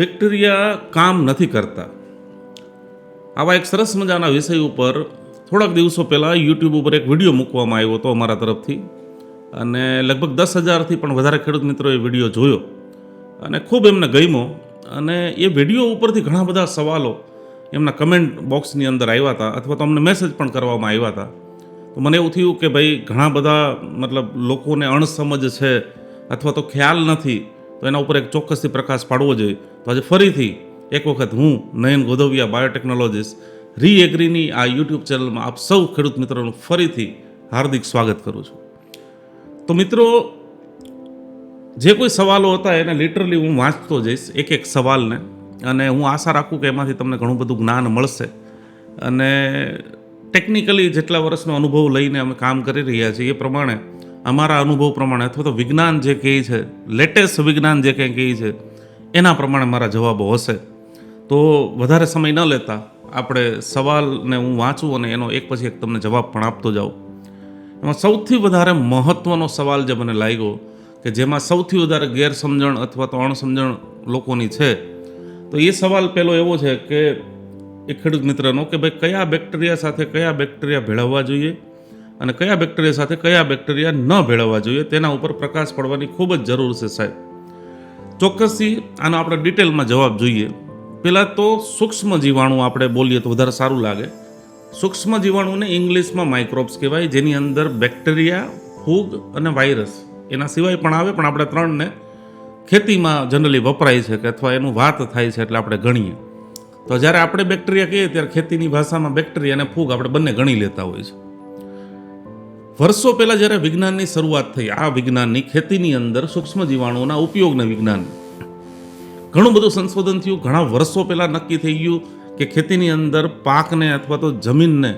Bacteria કામ નથી કરતા. આવા એક સરસ મજાના વિષય ઉપર થોડાક દિવસો પહેલાં યુટ્યુબ ઉપર એક વીડિયો મૂકવામાં આવ્યો હતો અમારા તરફથી. અને લગભગ દસ હજારથી પણ વધારે ખેડૂત મિત્રોએ વીડિયો જોયો. અને ખૂબ એમને ગમ્યો. અને એ વીડિયો ઉપરથી ઘણા બધા સવાલો એમના કમેન્ટ બોક્સની અંદર આવ્યા હતા અથવા તો અમને મેસેજ પણ કરવામાં આવ્યા હતા. તો મને એવું થયું કે ભાઈ, ઘણા બધા મતલબ લોકોને અણસમજ છે અથવા તો ખ્યાલ નથી. તો એના ઉપર એક ચોક્કસથી પ્રકાશ પાડવો જોઈએ. તો આજે ફરીથી એક વખત હું નયન ગોધવિયા બાયોટેકનોલોજીસ્ટ રી એગ્રીની આ યુટ્યુબ ચેનલમાં આપ સૌ ખેડૂત મિત્રોનું ફરીથી હાર્દિક સ્વાગત કરું છું. તો મિત્રો, જે કોઈ સવાલો હતા એને લિટરલી હું વાંચતો જઈશ, એક એક સવાલને. અને હું આશા રાખું કે એમાંથી તમને ઘણું બધું જ્ઞાન મળશે. અને ટેકનિકલી જેટલા વર્ષનો અનુભવ લઈને અમે કામ કરી રહ્યા છીએ એ પ્રમાણે અમારા અનુભવ પ્રમાણે અથવા તો વિજ્ઞાન જે કહે છે લેટેસ્ટ વિજ્ઞાન જે કંઈ કહે છે, એના પ્રમાણે મારા જવાબો હશે. તો વધારે સમય ન લેતા આપણે સવાલને હું વાંચું અને એનો એક પછી એક તમને જવાબ પણ આપતો જાઉં. એમાં સૌથી વધારે મહત્ત્વનો સવાલ જે મને લાગ્યો કે જેમાં સૌથી વધારે ગેરસમજણ અથવા તો અણસમજણ લોકોની છે, તો એ સવાલ પહેલો એવો છે કે એ ખેડૂત મિત્રનો કે ભાઈ કયા બેક્ટેરિયા સાથે કયા બેક્ટેરિયા ભેળવવા જોઈએ? અને કયા બેક્ટેરિયા સાથે કયા બેક્ટેરિયા ન ભેળવવા જોઈએ તેના ઉપર પ્રકાશ પડવાની ખૂબ જ જરૂર છે સાહેબ. ચોક્કસથી આનો આપણે ડિટેલમાં જવાબ જોઈએ. પહેલાં તો સૂક્ષ્મ જીવાણુ આપણે બોલીએ તો વધારે સારું લાગે. સૂક્ષ્મ જીવાણુને ઇંગ્લિશમાં માઇક્રોબ્સ કહેવાય, જેની અંદર બેક્ટેરિયા, ફૂગ અને વાયરસ. એના સિવાય પણ આવે, પણ આપણે ત્રણને ખેતીમાં જનરલી વપરાય છે કે અથવા એનું વાત થાય છે એટલે આપણે ગણીએ. તો જ્યારે આપણે બેક્ટેરિયા કહીએ, ત્યારે ખેતીની ભાષામાં બેક્ટેરિયા અને ફૂગ આપણે બંને ગણી લેતા હોય છે. વર્ષો પહેલાં જ્યારે વિજ્ઞાનની શરૂઆત થઈ, આ વિજ્ઞાનની ખેતીની અંદર સૂક્ષ્મ જીવાણુઓના ઉપયોગના વિજ્ઞાન. ઘણું બધું સંશોધન થયું, ઘણા વર્ષો પહેલાં નક્કી થઈ ગયું કે ખેતીની અંદર પાકને અથવા તો જમીનને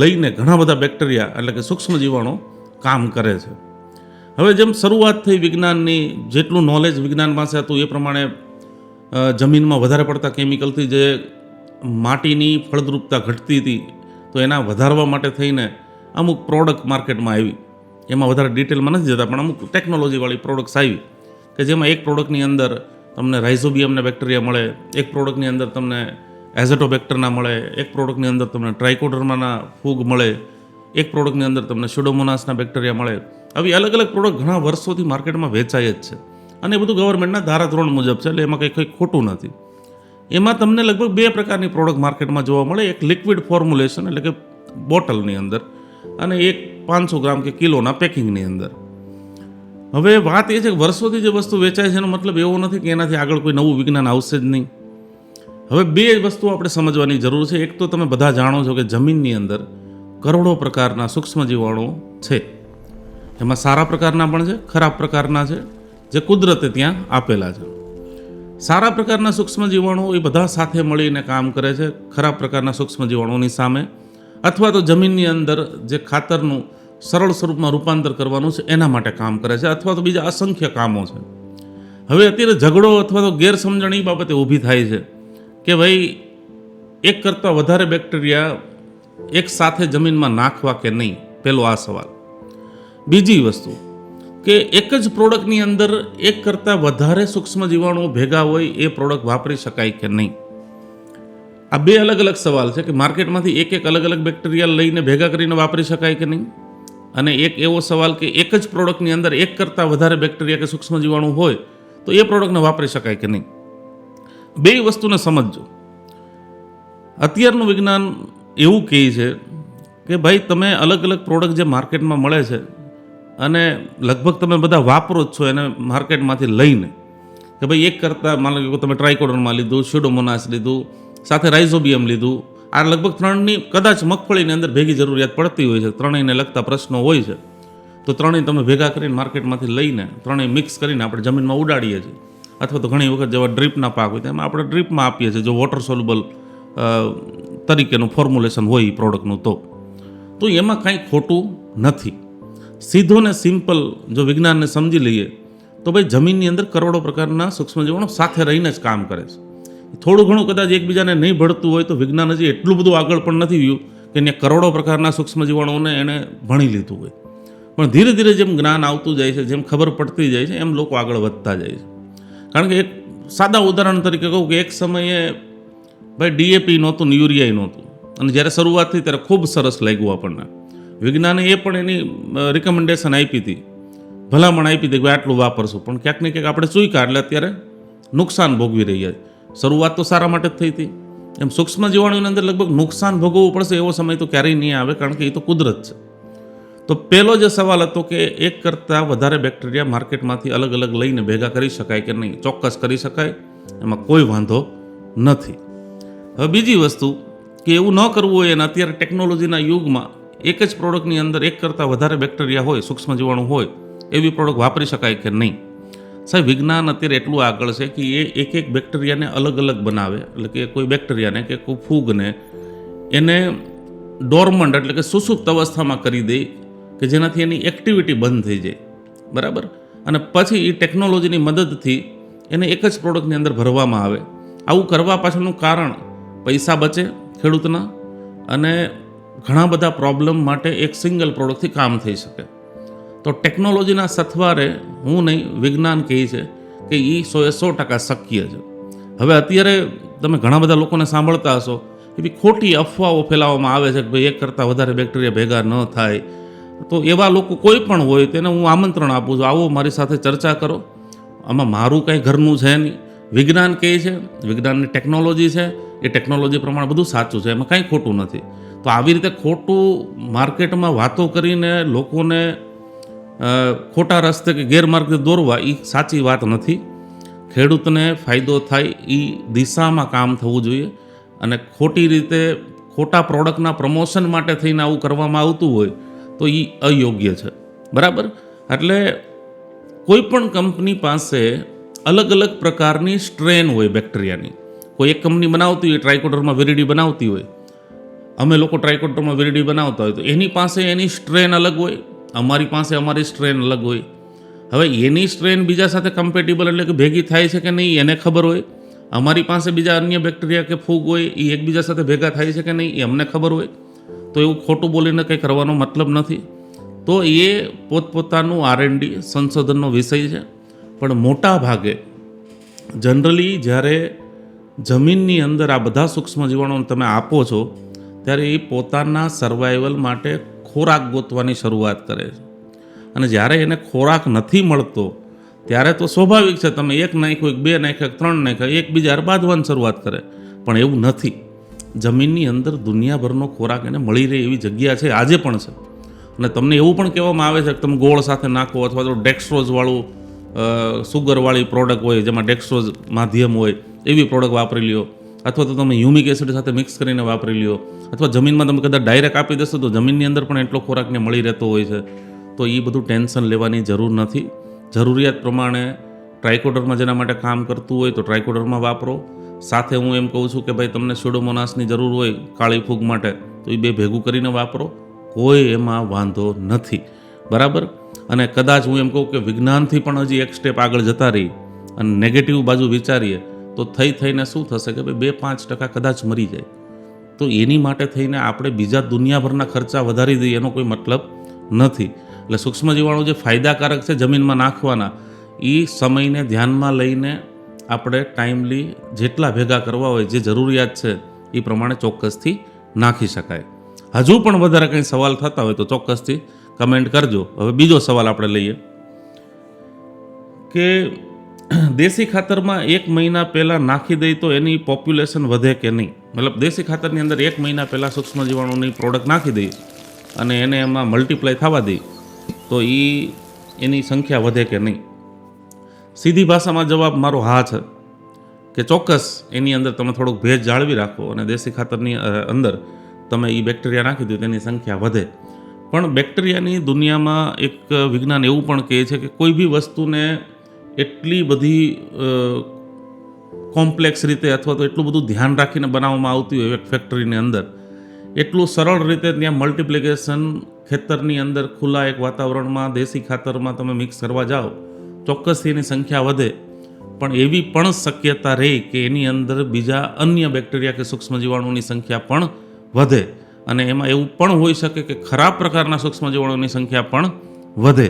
લઈને ઘણા બધા બેક્ટેરિયા એટલે કે સૂક્ષ્મ જીવાણુ કામ કરે છે. હવે જેમ શરૂઆત થઈ વિજ્ઞાનની, જેટલું નોલેજ વિજ્ઞાન પાસે હતું, એ પ્રમાણે જમીનમાં વધારે પડતા કેમિકલથી જે માટીની ફળદ્રુપતા ઘટતી હતી, તો એના વધારવા માટે થઈને અમુક પ્રોડક્ટ માર્કેટમાં આવી. એમાં વધારે ડિટેલમાં નથી જતા, પણ અમુક ટેકનોલોજીવાળી પ્રોડક્ટ્સ આવી. કે જેમાં એક પ્રોડક્ટની અંદર તમને રાઇઝોબિયમના બેક્ટેરિયા મળે, એક પ્રોડક્ટની અંદર તમને એઝેટોબેક્ટરના મળે, એક પ્રોડક્ટની અંદર તમને ટ્રાઇકોડર્માના ફૂગ મળે, એક પ્રોડક્ટની અંદર તમને સ્યુડોમોનાસના બેક્ટેરિયા મળે. આવી અલગ અલગ પ્રોડક્ટ ઘણા વર્ષોથી માર્કેટમાં વેચાય જ છે. અને એ બધું ગવર્મેન્ટના ધારાધોરણ મુજબ છે, એટલે એમાં કંઈ કંઈ ખોટું નથી. એમાં તમને લગભગ બે પ્રકારની પ્રોડક્ટ માર્કેટમાં જોવા મળે. એક લિક્વિડ ફોર્મ્યુલેશન એટલે કે બોટલની અંદર. અને એક પાંચસો ગ્રામ કે કિલોના પેકિંગની અંદર. હવે વાત એ છે કે વર્ષોથી જે વસ્તુ વેચાય છે એનો મતલબ એવો નથી કે એનાથી આગળ કોઈ નવું વિજ્ઞાન આવશે જ નહીં. હવે બે વસ્તુઓ આપણે સમજવાની જરૂર છે. એક તો તમે બધા જાણો છો કે જમીનની અંદર કરોડો પ્રકારના સૂક્ષ્મ જીવાણુઓ છે. એમાં સારા પ્રકારના પણ છે, ખરાબ પ્રકારના છે, જે કુદરતે ત્યાં આપેલા છે. સારા પ્રકારના સૂક્ષ્મ જીવાણુઓ એ બધા સાથે મળીને કામ કરે છે, ખરાબ પ્રકારના સૂક્ષ્મ જીવાણુઓની સામે. અથવા તો જમીનની અંદર જે ખાતરનું સરળ સ્વરૂપમાં રૂપાંતર કરવાનું છે, એના માટે કામ કરે છે, અથવા તો બીજા અસંખ્ય કામો છે. હવે અત્યારે ઝઘડો અથવા તો ગેરસમજણ એ બાબતે ઊભી થાય છે કે ભાઈ, એક કરતાં વધારે બેક્ટેરિયા એક સાથે જમીનમાં નાખવા કે નહીં? પેલો આ સવાલ. બીજી વસ્તુ કે એક જ પ્રોડક્ટની અંદર એક કરતાં વધારે સૂક્ષ્મ જીવાણુઓ ભેગા હોય એ પ્રોડક્ટ વાપરી શકાય કે નહીં? આ બે અલગ અલગ સવાલ છે કે માર્કેટમાંથી એક એક અલગ અલગ બેક્ટેરિયા લઈને ભેગા કરીને વાપરી શકાય કે નહીં? અને એક એવો સવાલ કે એક જ પ્રોડક્ટની અંદર એક કરતાં વધારે બેક્ટેરિયા કે સૂક્ષ્મ જીવાણુ હોય, તો એ પ્રોડક્ટને વાપરી શકાય કે નહીં? બે વસ્તુને સમજજો. અત્યારનું વિજ્ઞાન એવું કહે છે કે ભાઈ, તમે અલગ અલગ પ્રોડક્ટ જે માર્કેટમાં મળે છે અને લગભગ તમે બધા વાપરો જ છો એને માર્કેટમાંથી લઈને, કે ભાઈ એક કરતાં, માની કે તમે ટ્રાયકોડોનમાં લીધું સ્યુડોમોનાસ લીધું સાથે રાઇઝોબિયમ લીધું. આ લગભગ ત્રણની, કદાચ મગફળીની અંદર ભેગી જરૂરિયાત પડતી હોય છે. ત્રણેયને લગતા પ્રશ્નો હોય છે. તો ત્રણેય તમે ભેગા કરીને માર્કેટમાંથી લઈને ત્રણેય મિક્સ કરીને આપણે જમીનમાં ઉડાડીએ છીએ. અથવા તો ઘણી વખત જેવા ડ્રીપના પાક હોય, તેમાં આપણે ડ્રીપમાં આપીએ છીએ, જો વોટર સોલ્યુબલ તરીકેનું ફોર્મ્યુલેશન હોય એ પ્રોડક્ટનું તો. તો એમાં કાંઈ ખોટું નથી. સીધો ને સિમ્પલ જો વિજ્ઞાનને સમજી લઈએ, તો ભાઈ જમીનની અંદર કરોડો પ્રકારના સૂક્ષ્મજીવણો સાથે રહીને જ કામ કરે છે. થોડું ઘણું કદાચ એકબીજાને નહીં ભળતું હોય તો વિજ્ઞાન હજી એટલું બધું આગળ પણ નથી ગયું કે એને કરોડો પ્રકારના સૂક્ષ્મ જીવાણુઓને એણે ભણી લીધું હોય. પણ ધીરે ધીરે જેમ જ્ઞાન આવતું જાય છે, જેમ ખબર પડતી જાય છે, એમ લોકો આગળ વધતા જાય છે. કારણ કે એક સાદા ઉદાહરણ તરીકે કહું કે એક સમયે ભાઈ ડીએપી નહોતું ને યુરિયાય નહોતું. અને જ્યારે શરૂઆત થઈ ત્યારે ખૂબ સરસ લાગ્યું આપણને. વિજ્ઞાને એ પણ એની રિકમેન્ડેશન આપી હતી. ભલામણ આપી હતી કે આટલું વાપરશું. પણ ક્યાંક ને ક્યાંક આપણે ચૂક્યા એટલે અત્યારે નુકસાન ભોગવી રહ્યા છે. શરૂઆત તો સારા માટે જ થઈ હતી. એમ સૂક્ષ્મ જીવાણુની અંદર લગભગ નુકસાન ભોગવવું પડશે એવો સમય તો ક્યારેય નહીં આવે, કારણ કે એ તો કુદરત છે. તો પહેલો જે સવાલ હતો કે એક કરતાં વધારે બેક્ટેરિયા માર્કેટમાંથી અલગ અલગ લઈને ભેગા કરી શકાય કે નહીં? ચોક્કસ કરી શકાય. એમાં કોઈ વાંધો નથી. હવે બીજી વસ્તુ કે એવું ન કરવું હોય અને અત્યારે ટેકનોલોજીના યુગમાં એક જ પ્રોડક્ટની અંદર એક કરતાં વધારે બેક્ટેરિયા હોય, સૂક્ષ્મ જીવાણુ હોય, એવી પ્રોડક્ટ વાપરી શકાય કે નહીં? સાહેબ, વિજ્ઞાન અત્યારે એટલું આગળ છે કે એ એક એક બેક્ટેરિયાને અલગ અલગ બનાવે. એટલે કે કોઈ બેક્ટેરિયાને કે કોઈ ફૂગને એને ડોર્મન્ટ એટલે કે સુસુપ્ત અવસ્થામાં કરી દે કે જેનાથી એની એક્ટિવિટી બંધ થઈ જાય. બરાબર? અને પછી એ ટેકનોલોજીની મદદથી એને એક જ પ્રોડક્ટની અંદર ભરવામાં આવે. આવું કરવા પાછળનું કારણ પૈસા બચે ખેડૂતના અને ઘણા બધા પ્રોબ્લેમ માટે એક સિંગલ પ્રોડક્ટથી કામ થઈ શકે. તો ટેકનોલોજીના સથવારે હું નહીં, વિજ્ઞાન કહે છે કે એ સોએ સો ટકા શક્ય છે. હવે અત્યારે તમે ઘણા બધા લોકોને સાંભળતા હશો એવી ખોટી અફવાઓ ફેલાવવામાં આવે છે કે ભાઈ એક કરતાં વધારે બેક્ટેરિયા ભેગા ન થાય. તો એવા લોકો કોઈ પણ હોય તેને હું આમંત્રણ આપું છું, આવો મારી સાથે ચર્ચા કરો. આમાં મારું કંઈ ઘરનું છે નહીં. વિજ્ઞાન કહે છે, વિજ્ઞાનની ટેકનોલોજી છે, એ ટેકનોલોજી પ્રમાણે બધું સાચું છે, એમાં કાંઈ ખોટું નથી. તો આવી રીતે ખોટું માર્કેટમાં વાતો કરીને લોકોને ખોટા રસ્તે કે ગેરમાર્ગે દોરવા એ સાચી વાત નથી. ખેડૂતને ફાયદો થાય એ દિશામાં કામ થવું જોઈએ અને ખોટી રીતે ખોટા પ્રોડક્ટના પ્રમોશન માટે થઈને આવું કરવામાં આવતું હોય તો એ અયોગ્ય છે. બરાબર? એટલે કોઈ પણ કંપની પાસે અલગ અલગ પ્રકારની સ્ટ્રેન હોય બેક્ટેરિયાની. કોઈ એક કંપની બનાવતી હોય, ટ્રાયકોડરમાં વેરીડી બનાવતી હોય. અમે લોકો ટ્રાયકોડરમાં વેરીડી બનાવતા હોય તો એની પાસે એની સ્ટ્રેન અલગ હોય અમારી પાસે અમારી સ્ટ્રેન અલગ હોય. હવે એની સ્ટ્રેન બીજા સાથે કમ્પેટેબલ એટલે કે ભેગી થાય છે કે નહીં, એને ખબર હોય. અમારી પાસે બીજા અન્ય બેક્ટેરિયા કે ફૂગ હોય એ એકબીજા સાથે ભેગા થાય છે કે નહીં, એ અમને ખબર હોય. તો એવું ખોટું બોલીને કંઈ કરવાનો મતલબ નથી. તો એ પોતપોતાનું આરએનડી સંશોધનનો વિષય છે. પણ મોટા ભાગે જનરલી જ્યારે જમીનની અંદર આ બધા સૂક્ષ્મ જીવાણુઓને તમે આપો છો, ત્યારે એ પોતાના સર્વાઈવલ માટે ખોરાક ગોતવાની શરૂઆત કરે છે. અને જ્યારે એને ખોરાક નથી મળતો, ત્યારે તો સ્વાભાવિક છે તમે એક નાખ્યો, એક બે નાખ્યો, એક ત્રણ નાખ્યા એકબીજા હારે બાંધવાની શરૂઆત કરે. પણ એવું નથી. જમીનની અંદર દુનિયાભરનો ખોરાક એને મળી રહે એવી જગ્યા છે, આજે પણ છે. અને તમને એવું પણ કહેવામાં આવે છે કે તમે ગોળ સાથે નાખો અથવા તો ડેક્સ્ટ્રોઝવાળું સુગરવાળી પ્રોડક્ટ હોય, જેમાં ડેક્સ્ટ્રોઝ માધ્યમ હોય, એવી પ્રોડક્ટ વાપરી લ્યો. અથવા તો તમે હ્યુમિક એસિડ સાથે મિક્સ કરીને વાપરી લ્યો. અથવા જમીનમાં તમે કદાચ ડાયરેક્ટ આપી દેશો તો જમીનની અંદર પણ એટલો ખોરાકને મળી રહેતો હોય છે. તો એ બધું ટેન્શન લેવાની જરૂર નથી. જરૂરિયાત પ્રમાણે ટ્રાયકોડરમાં જેના માટે કામ કરતું હોય તો ટ્રાયકોડરમાં વાપરો. સાથે હું એમ કહું છું કે ભાઈ તમને સ્યુડોમોનાસની જરૂર હોય કાળી ફૂગ માટે, તો એ બે ભેગું કરીને વાપરો. કોઈ એમાં વાંધો નથી. બરાબર? અને કદાચ હું એમ કહું કે વિજ્ઞાનથી પણ હજી એક સ્ટેપ આગળ જતા રહી. અને નેગેટિવ બાજુ વિચારીએ તો થઈ થઈને શું થશે કે ભાઈ બે પાંચ ટકા કદાચ મરી જાય. તો એની માટે થઈને આપણે બીજા દુનિયાભરના ખર્ચા વધારી દઈએ એનો કોઈ મતલબ નથી. એટલે સૂક્ષ્મ જીવાણુ જે ફાયદાકારક છે જમીનમાં નાખવાના, એ સમયને ધ્યાનમાં લઈને આપણે ટાઈમલી જેટલા ભેગા કરવા હોય, જે જરૂરિયાત છે, એ પ્રમાણે ચોક્કસથી નાખી શકાય. હજુ પણ વધારે કંઈ સવાલ થતા હોય તો ચોક્કસથી કમેન્ટ કરજો. હવે બીજો સવાલ આપણે લઈએ કે દેશી ખાતરમાં એક મહિના પહેલાં નાખી દઈ તો એની પોપ્યુલેશન વધે કે નહીં? મતલબ દેશી ખાતરની અંદર એક મહિના પહેલાં સૂક્ષ્મ જીવાણુની પ્રોડક્ટ નાખી દઈ અને એને એમાં મલ્ટીપ્લાય થવા દઈ તો એ એની સંખ્યા વધે કે નહીં? સીધી ભાષામાં જવાબ મારો હા છે કે ચોક્કસ એની અંદર તમે થોડુંક ભેજ જાળવી રાખો અને દેશી ખાતરની અંદર તમે એ બેક્ટેરિયા નાખી દો, તેની સંખ્યા વધે. પણ બેક્ટેરિયાની દુનિયામાં એક વિજ્ઞાન એવું પણ કહે છે કે કોઈ બી વસ્તુને એટલી બધી કોમ્પ્લેક્સ રીતે અથવા તો એટલું બધું ધ્યાન રાખીને બનાવવામાં આવતી હોય એક ફેક્ટરીની અંદર, એટલું સરળ રીતે ત્યાં મલ્ટિપ્લિકેશન ખેતરની અંદર ખુલ્લા એક વાતાવરણમાં, દેશી ખાતરમાં તમે મિક્સ કરવા જાઓ ચોક્કસથી એની સંખ્યા વધે. પણ એવી પણ શક્યતા રહે કે એની અંદર બીજા અન્ય બેક્ટેરિયા કે સૂક્ષ્મ જીવાણુની સંખ્યા પણ વધે. અને એમાં એવું પણ હોઈ શકે કે ખરાબ પ્રકારના સૂક્ષ્મ જીવાણુની સંખ્યા પણ વધે.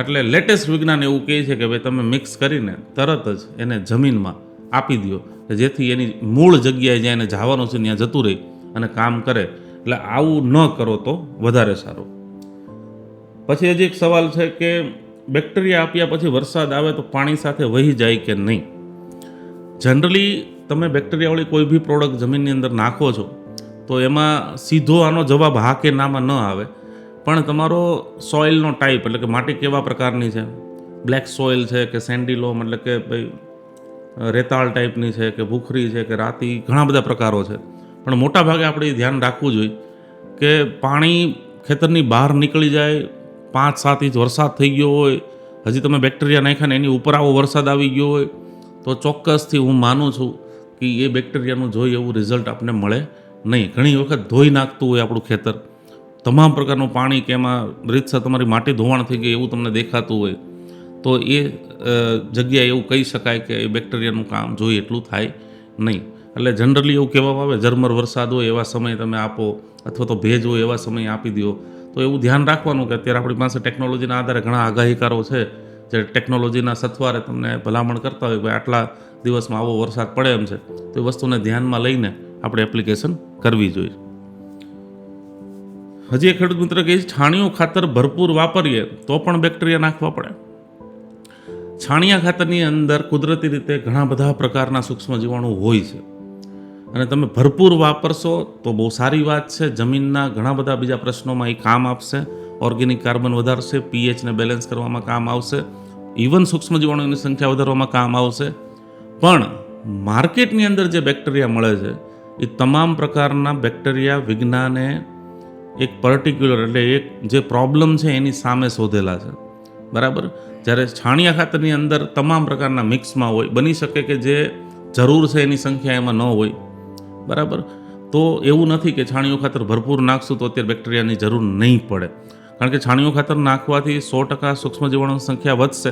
એટલે લેટેસ્ટ વિજ્ઞાન એવું કહે છે કે ભાઈ તમે મિક્સ કરીને તરત જ એને જમીનમાં આપી દો જેથી એની મૂળ જગ્યાએ જ્યાં એને જવાનું છે ત્યાં જતું રહી અને કામ કરે. એટલે આવું ન કરો તો વધારે સારું. પછી હજી એક સવાલ છે કે બેક્ટેરિયા આપ્યા પછી વરસાદ આવે તો પાણી સાથે વહી જાય કે નહીં? જનરલી તમે બેક્ટેરિયાવાળી કોઈ બી પ્રોડક્ટ જમીનની અંદર નાખો છો, તો એમાં સીધો આનો જવાબ હા કે નામાં ન આવે. પણ તમારો સોઇલનો ટાઈપ એટલે કે માટી કેવા પ્રકારની છે? બ્લેક સોઇલ છે કે સેન્ડીલોમ એટલે કે ભાઈ રેતાળ ટાઈપની છે કે ભૂખરી છે કે રાતી ઘણા બધા પ્રકારો છે. પણ મોટા ભાગે આપણે ધ્યાન રાખવું જોઈએ કે પાણી ખેતરની બહાર નીકળી જાય, પાંચ સાત ઇંચ વરસાદ થઈ ગયો હોય, હજી તમે બેક્ટેરિયા નાખ્યા ને એની ઉપર આવો વરસાદ આવી ગયો હોય, તો ચોક્કસથી હું માનું છું કે એ બેક્ટેરિયાનું જોઈ એવું રિઝલ્ટ આપણને મળે નહીં. ઘણી વખત ધોઈ નાખતું હોય આપણું ખેતર. તમામ પ્રકારનું પાણી કે એમાં રીતસર તમારી માટી ધોવાણ થઈ ગઈ એવું તમને દેખાતું હોય, તો એ જગ્યાએ એવું કહી શકાય કે એ બેક્ટેરિયાનું કામ જોઈએ એટલું થાય નહીં. એટલે જનરલી એવું કહેવામાં આવે, ઝરમર વરસાદ હોય એવા સમયે તમે આપો, અથવા તો ભેજ હોય એવા સમયે આપી દો. તો એવું ધ્યાન રાખવાનું કે અત્યારે આપણી પાસે ટેકનોલોજીના આધારે ઘણા આગાહીકારો છે, જે ટેકનોલોજીના સથવારે તમને ભલામણ કરતા હોય કે આટલા દિવસમાં આવો વરસાદ પડે એમ છે. તો એ વસ્તુને ધ્યાનમાં લઈને આપણે એપ્લિકેશન કરવી જોઈએ. હજી એક ખેડૂત મિત્ર કહે છે, છાણિયું ખાતર ભરપૂર વાપરીએ તો પણ બેક્ટેરિયા નાખવા પડે. છાણિયા ખાતરની અંદર કુદરતી રીતે ઘણા બધા પ્રકારના સૂક્ષ્મ જીવાણુ હોય છે. અને તમે ભરપૂર વાપરશો તો બહુ સારી વાત છે. જમીનના ઘણા બધા બીજા પ્રશ્નોમાં એ કામ આપશે. ઓર્ગેનિક કાર્બન વધારશે પીએચને બેલેન્સ કરવામાં કામ આવશે. ઇવન સૂક્ષ્મ જીવાણુની સંખ્યા વધારવામાં કામ આવશે. પણ માર્કેટની અંદર જે બેક્ટેરિયા મળે છે, એ તમામ પ્રકારના બેક્ટેરિયા વિજ્ઞાને એક પર્ટિક્યુલર એટલે એક જે પ્રોબ્લેમ છે એની સામે શોધેલા છે. બરાબર? જ્યારે છાણિયા ખાતરની અંદર તમામ પ્રકારના મિક્સમાં હોય, બની શકે કે જે જરૂર છે એની સંખ્યા એમાં ન હોય. બરાબર? તો એવું નથી કે છાણિયું ખાતર ભરપૂર નાખશું તો અત્યારે બેક્ટેરિયાની જરૂર નહીં પડે. કારણ કે છાણિયું ખાતર નાખવાથી સો ટકા સૂક્ષ્મજીવાણુની સંખ્યા વધશે.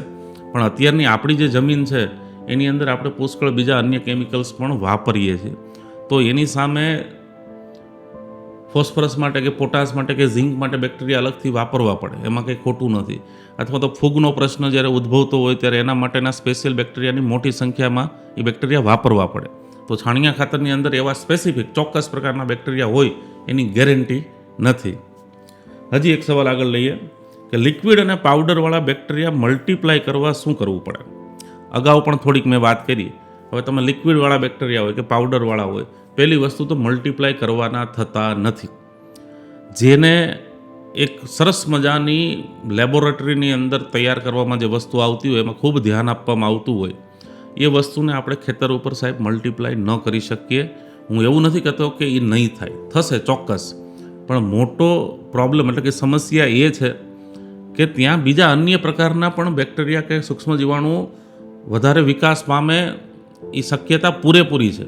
પણ અત્યારની આપણી જે જમીન છે, એની અંદર આપણે પુષ્કળ બીજા અન્ય કેમિકલ્સ પણ વાપરીએ છીએ. તો એની સામે ફોસ્ફરસ માટે કે પોટાશ માટે કે ઝીંક માટે બેક્ટેરિયા અલગથી વાપરવા પડે. એમાં કંઈ ખોટું નથી. અથવા તો ફૂગનો પ્રશ્ન જ્યારે ઉદ્ભવતો હોય ત્યારે એના માટેના સ્પેશિયલ બેક્ટેરિયાની મોટી સંખ્યામાં એ બેક્ટેરિયા વાપરવા પડે. તો છાણિયા ખાતરની અંદર એવા સ્પેસિફિક ચોક્કસ પ્રકારના બેક્ટેરિયા હોય એની ગેરંટી નથી. હજી એક સવાલ આગળ લઈએ કે લિક્વિડ અને પાવડરવાળા બેક્ટેરિયા મલ્ટીપ્લાય કરવા શું કરવું પડે? અગાઉ પણ થોડીક મેં વાત કરી. હવે તમે લિક્વિડવાળા બેક્ટેરિયા હોય કે પાવડરવાળા હોય પહેલી વસ્તુ તો મલ્ટીપ્લાય કરવાના થતા નથી. જેને એક સરસ મજાની લેબોરેટરીની અંદર તૈયાર કરવામાં જે વસ્તુ આવતી હોય એમાં ખૂબ ધ્યાન આપવામાં આવતું હોય, એ વસ્તુને આપણે ખેતર ઉપર સાહેબ મલ્ટીપ્લાય ન કરી શકીએ. હું એવું નથી કહેતો કે એ નહીં થાય. થશે ચોક્કસ. પણ મોટો પ્રોબ્લેમ એટલે કે સમસ્યા એ છે કે ત્યાં બીજા અન્ય પ્રકારના પણ બેક્ટેરિયા કે સૂક્ષ્મ જીવાણુઓ વધારે વિકાસ પામે એ શક્યતા પૂરેપૂરી છે.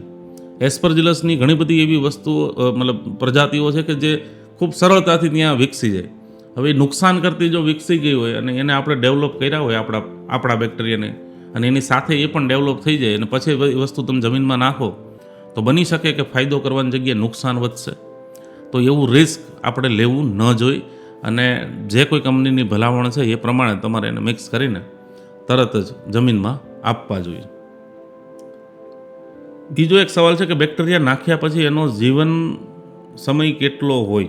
એસ્પરજિલસની ઘણી બધી એવી વસ્તુઓ મતલબ પ્રજાતિઓ છે કે જે ખૂબ સરળતાથી ત્યાં વિકસી જાય. હવે નુકસાન કરતી જો વિકસી ગઈ હોય અને એને આપણે ડેવલપ કર્યા હોય આપણા આપણા બેક્ટેરિયાને અને એની સાથે એ પણ ડેવલપ થઈ જાય અને પછી વસ્તુ તમે જમીનમાં નાખો, તો બની શકે કે ફાયદો કરવાની જગ્યાએ નુકસાન વધશે. તો એવું રિસ્ક આપણે લેવું ન જોઈ અને જે કોઈ કંપનીની ભલામણ છે એ પ્રમાણે તમારે એને મિક્સ કરીને તરત જ જમીનમાં આપવા જોઈએ. બીજો એક સવાલ છે કે બેક્ટેરિયા નાખ્યા પછી એનો જીવન સમય કેટલો હોય?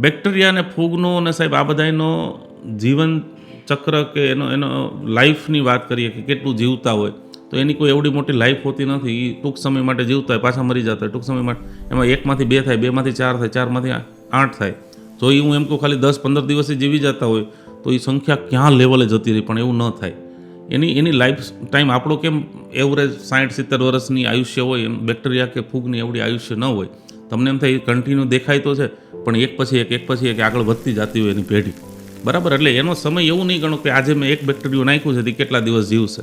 બેક્ટેરિયા અને ફૂગનો અને સાહેબ આ બધાનો જીવન ચક્ર કે એનો એનો લાઈફની વાત કરીએ કે કેટલું જીવતા હોય, તો એની કોઈ એવડી મોટી લાઈફ હોતી નથી. એ ટૂંક સમય માટે જીવતા હોય, પાછા મરી જતા હોય. ટૂંક સમય માટે એમાં એકમાંથી બે થાય, બેમાંથી ચાર થાય, ચારમાંથી આઠ થાય. તો એ હું એમ કહું, ખાલી દસ પંદર દિવસે જીવી જતા હોય, તો એ સંખ્યા ક્યાં લેવલે જતી રહી? પણ એવું ન થાય. એની એની લાઈફ ટાઈમ આપણો કેમ એવરેજ સાઠ સિત્તેર વર્ષની આયુષ્ય હોય, એમ બેક્ટેરિયા કે ફૂગની એવડી આયુષ્ય ન હોય, તમને એમ થાય એ કન્ટિન્યુ દેખાય તો છે, પણ એક પછી એક એક પછી એક આગળ વધતી જતી હોય એની પેઢી. બરાબર? એટલે એનો સમય એવું નહીં ગણો કે આજે મેં એક બેક્ટેરિયું નાખ્યું છે, તે કેટલા દિવસ જીવશે.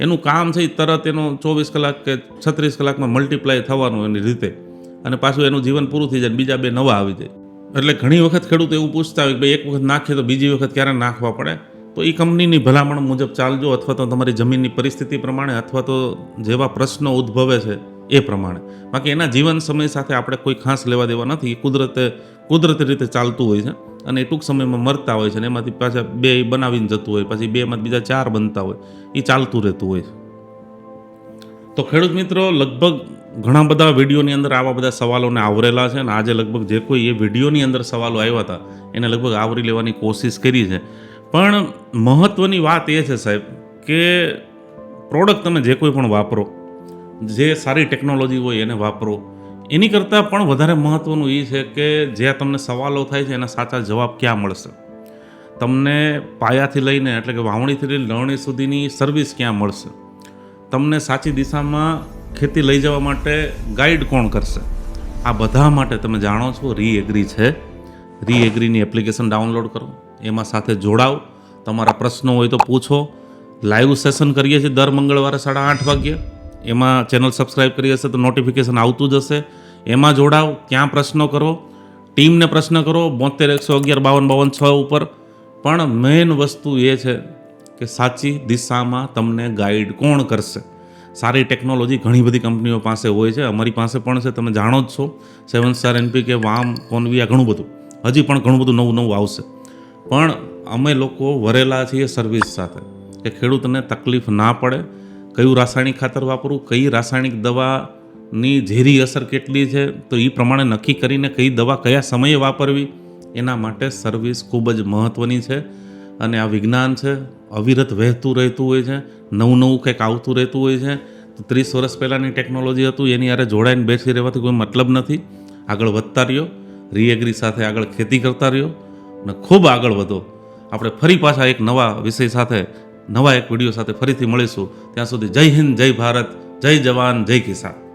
એનું કામ છે એ તરત એનો ચોવીસ કલાક કે છત્રીસ કલાકમાં મલ્ટીપ્લાય થવાનું એની રીતે. અને પાછું એનું જીવન પૂરું થઈ જાય બીજા બે નવા આવી જાય. એટલે ઘણી વખત ખેડૂત એવું પૂછતા હોય કે ભાઈ એક વખત નાખીએ તો બીજી વખત ક્યારે નાખવા પડે? તો એ કંપનીની ભલામણ મુજબ ચાલજો અથવા તો તમારી જમીનની પરિસ્થિતિ પ્રમાણે અથવા તો જેવા પ્રશ્નો ઉદ્ભવે છે એ પ્રમાણે. બાકી એના જીવન સમય સાથે આપણે કોઈ ખાસ લેવા દેવા નથી. એ કુદરતે, કુદરતી રીતે ચાલતું હોય છે અને ટૂંક સમયમાં મરતા હોય છે અને એમાંથી પાછા બે બનાવીને જતું હોય, પછી બેમાં બીજા ચાર બનતા હોય. એ ચાલતું રહેતું હોય છે. તો ખેડૂત મિત્રો, લગભગ ઘણા બધા વિડીયોની અંદર આવા બધા સવાલોને આવરેલા છે અને આજે લગભગ જે કોઈ એ વિડીયોની અંદર સવાલો આવ્યા હતા, એને લગભગ આવરી લેવાની કોશિશ કરી છે. પણ મહત્ત્વની વાત એ છે, સાહેબ, કે પ્રોડક્ટ તમે જે કોઈ પણ વાપરો, જે સારી ટેકનોલોજી હોય એને વાપરો, એની કરતાં પણ વધારે મહત્ત્વનું એ છે કે જ્યાં તમને સવાલો થાય છે, એના સાચા જવાબ ક્યાં મળશે? તમને પાયાથી લઈને એટલે કે વાવણીથી લઈને લણણી સુધીની સર્વિસ ક્યાં મળશે? તમને સાચી દિશામાં ખેતી લઈ જવા માટે ગાઈડ કોણ કરશે? આ બધા માટે તમે જાણો છો રી એગ્રી છે. રી એગ્રીની એપ્લિકેશન ડાઉનલોડ કરો. એમાં સાથે જોડાઓ. તમારા પ્રશ્નો હોય તો પૂછો. લાઈવ સેશન કરીએ છીએ દર મંગળવારે સાડા આઠ વાગ્યે. એમાં ચેનલ સબસ્ક્રાઈબ કરી હશે તો નોટિફિકેશન આવતું જ હશે. એમાં જોડાઓ ત્યાં પ્રશ્નો કરો. ટીમને પ્રશ્ન કરો, બોતેર, એકસો અગિયાર, બાવન બાવન, છ ઉપર. પણ મેઇન વસ્તુ એ છે કે સાચી દિશામાં તમને ગાઈડ કોણ કરશે? સારી ટેકનોલોજી ઘણી બધી કંપનીઓ પાસે હોય છે. અમારી પાસે પણ છે, તમે જાણો જ છો. સેવન સ્ટાર એનપી કે વામ, કોન્વિયા, ઘણું બધું. હજી પણ ઘણું બધું નવું નવું આવશે. પણ અમે લોકો વરેલા છીએ સર્વિસ સાથે. કે ખેડૂતને તકલીફ ના પડે, કયું રાસાયણિક ખાતર વાપરવું, કઈ રાસાયણિક દવાની ઝેરી અસર કેટલી છે, તો એ પ્રમાણે નક્કી કરીને કઈ દવા કયા સમયે વાપરવી, એના માટે સર્વિસ ખૂબ જ મહત્ત્વની છે. અને આ વિજ્ઞાન છે, અવિરત વહેતું રહેતું હોય છે, નવું નવું કંઈક આવતું રહેતું હોય છે, તો ત્રીસ વર્ષ પહેલાંની ટેકનોલોજી હતું, એની યારે જોડાઈને બેસી રહેવાથી કોઈ મતલબ નથી. આગળ વધતા રહ્યો રીએગ્રી સાથે આગળ ખેતી કરતા રહ્યો અને ખૂબ આગળ વધો. આપણે ફરી પાછા એક નવા વિષય સાથે, નવા એક વીડિયો સાથે ફરીથી મળીશું. ત્યાં સુધી જય હિન્દ, જય ભારત, જય જવાન, જય કિસાન.